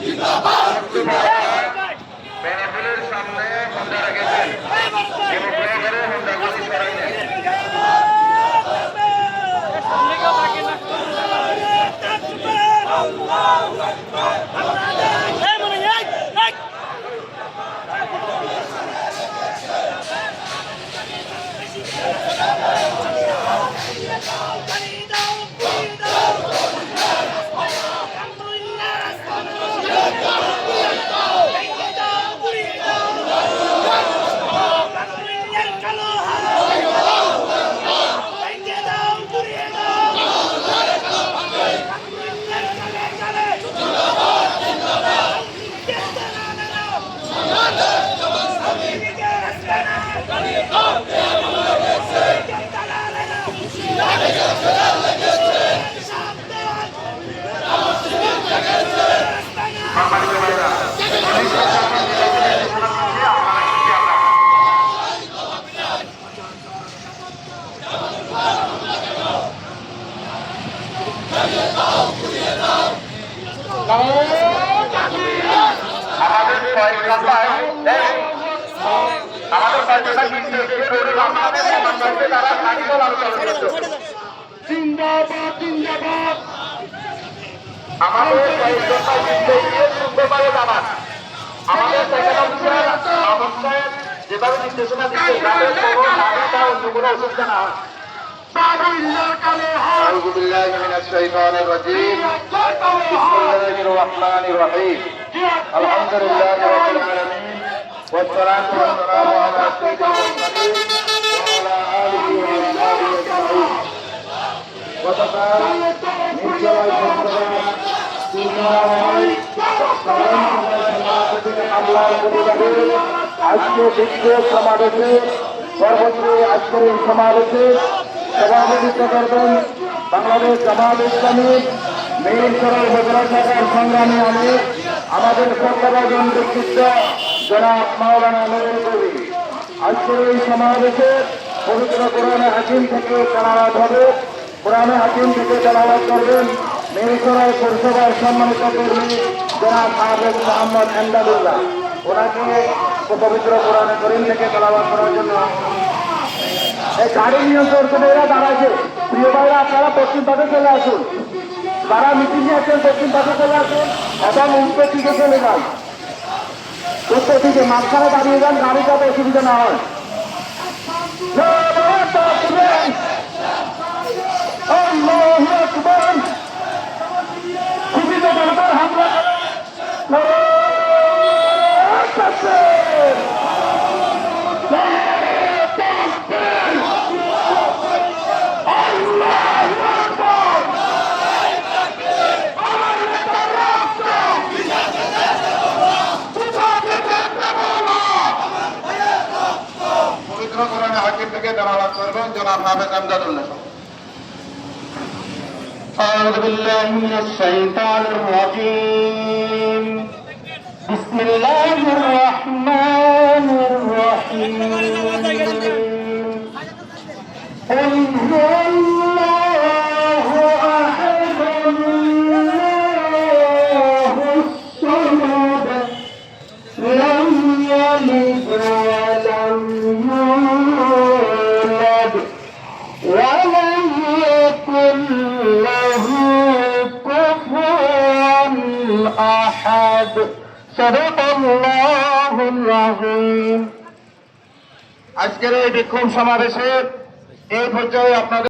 He's the heart of আমাদের এই, আমাদের সমন্বয়কে তারা আমাদের অবস্থায় যেভাবে নির্দেশনা দিচ্ছে অন্য কোনো অসুবিধা না হয়। أعوذ بالله من الشيطان الرجيم بسم الله الرحمن الرحيم الحمد لله رب العالمين والصلاة والسلام على سيد المرسلين وعلى آله وأصحابه أجمعين وتقال مثل আজকে বিক্ষোভ সমাবেশে সর্বত্র আজকের এই সমাবেশে সভাপতিত্ব করবেন বাংলাদেশ জামাত ইসলামী সরল বগুড়া শাখার সংগ্রামী আমি আমাদের সত্যাবাদন ব্যক্তিত্ব জনাব মাওলানা নজর কবি আজকের এই সমাবেশে পবিত্র কোরআনে হাকিম থেকে তেলাওয়াত হবে। কোরআনে হাকিম থেকে তেলাওয়াত করবেন মেইন সরল পৌরসভার সম্মানিত কর্মী জনাব আবেদ মোহাম্মদ এমদাদুল্লাহ। ওনাকে পবিত্র কোরআনে করিম থেকে তেলাওয়াত করার জন্য এই গাড়ি নিয়ন্ত্রণ করে এরা দাঁড়াচ্ছে প্রিয় ভাইরা, আপনারা পশ্চিম পাশে চলে আসুন। যারা মিটিং এ আছেন পশ্চিম পাশে চলে আসুন। এবং উত্তর দিকে চলে যান। উত্তর দিকে মাঝখানে দাঁড়িয়ে যান, গাড়ি যাতে অসুবিধা না হয়। আল্লাহু আকবার। পবিত্র কোরআনে হাকিম থেকে দালালাত করবেন জনাব নাবেদ আমদাদুল্লাহ أعوذ بالله من الشيطان الرجيم بسم الله الرحمن الرحيم قل هو أحد صدق الله العظيم আজকের এই বিক্ষোভ সমাবেশে এই পর্যায়ে আপনাদের